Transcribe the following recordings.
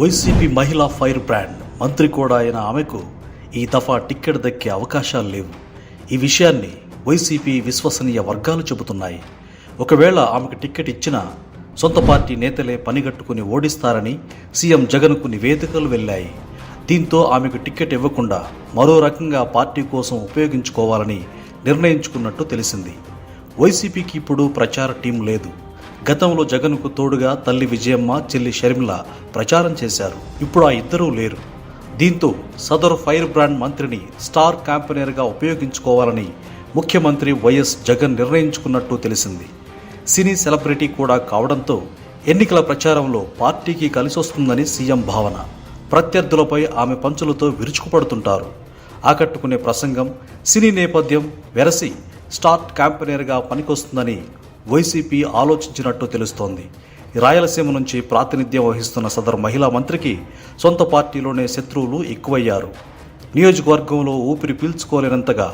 YCP మహిళా fire brand మంత్రి కూడా అయిన ఆమెకు ఈ దఫా టిక్కెట్ దక్కే అవకాశాలు లేవు. ఈ విషయాన్ని వైసీపీ విశ్వసనీయ వర్గాలు చెబుతున్నాయి. ఒకవేళ ఆమెకు టిక్కెట్ ఇచ్చినా సొంత పార్టీ నేతలే పనిగట్టుకుని ఓడిస్తారని సీఎం జగన్కు నివేదికలు వెళ్ళాయి. దీంతో ఆమెకు టిక్కెట్ ఇవ్వకుండా మరో రకంగా పార్టీ కోసం ఉపయోగించుకోవాలని నిర్ణయించుకున్నట్టు తెలిసింది. వైసీపీకి ఇప్పుడు ప్రచార టీం లేదు. గతంలో జగన్కు తోడుగా తల్లి విజయమ్మ చెల్లి షర్మిల ప్రచారం చేశారు. ఇప్పుడు ఆ ఇద్దరూ లేరు. దీంతో సదరు ఫైర్ బ్రాండ్ మంత్రిని స్టార్ క్యాంపెనర్గా ఉపయోగించుకోవాలని ముఖ్యమంత్రి వైఎస్ జగన్ నిర్ణయించుకున్నట్టు తెలిసింది. సినీ సెలబ్రిటీ కూడా కావడంతో ఎన్నికల ప్రచారంలో పార్టీకి కలిసొస్తుందని సీఎం భావన. ప్రత్యర్థులపై ఆమె పంచులతో విరుచుకుపడుతుంటారు. ఆకట్టుకునే ప్రసంగం సినీ నేపథ్యం వెరసి స్టార్ క్యాంపెనర్గా పనికొస్తుందని వైసీపీ ఆలోచించినట్టు తెలుస్తోంది. రాయలసీమ నుంచి ప్రాతినిధ్యం వహిస్తున్న సదరు మహిళా మంత్రికి సొంత పార్టీలోనే శత్రువులు ఎక్కువయ్యారు. నియోజకవర్గంలో ఊపిరి పీల్చుకోలేనంతగా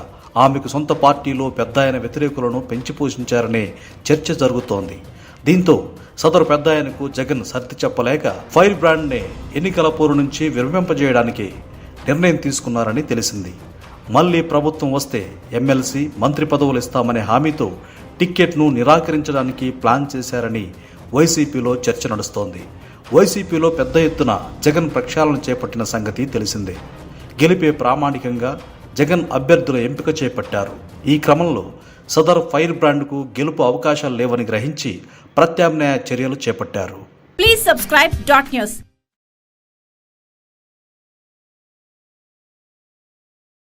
ఆమెకు సొంత పార్టీలో పెద్ద ఆయన వ్యతిరేకులను పెంచి పోషించారనే చర్చ జరుగుతోంది. దీంతో సదరు పెద్ద ఆయనకు జగన్ సర్ది చెప్పలేక ఫైర్ బ్రాండ్నే ఎన్నికల పోరు నుంచి విరమింపజేయడానికి నిర్ణయం తీసుకున్నారని తెలిసింది. మళ్ళీ ప్రభుత్వం వస్తే ఎమ్మెల్సీ మంత్రి పదవులు ఇస్తామనే హామీతో టిక్కెట్ను నిరాకరించడానికి ప్లాన్ చేశారని వైసీపీలో చర్చ నడుస్తోంది. వైసీపీలో పెద్ద ఎత్తున జగన్ ప్రక్షాళన చేపట్టిన సంగతి తెలిసిందే. గెలిపే ప్రామాణికంగా జగన్ అభ్యర్థుల ఎంపిక చేపట్టారు. ఈ క్రమంలో సదర్ ఫైర్ బ్రాండ్కు గెలుపు అవకాశాలు లేవని గ్రహించి ప్రత్యామ్నాయ చర్యలు చేపట్టారు. Please subscribe dot news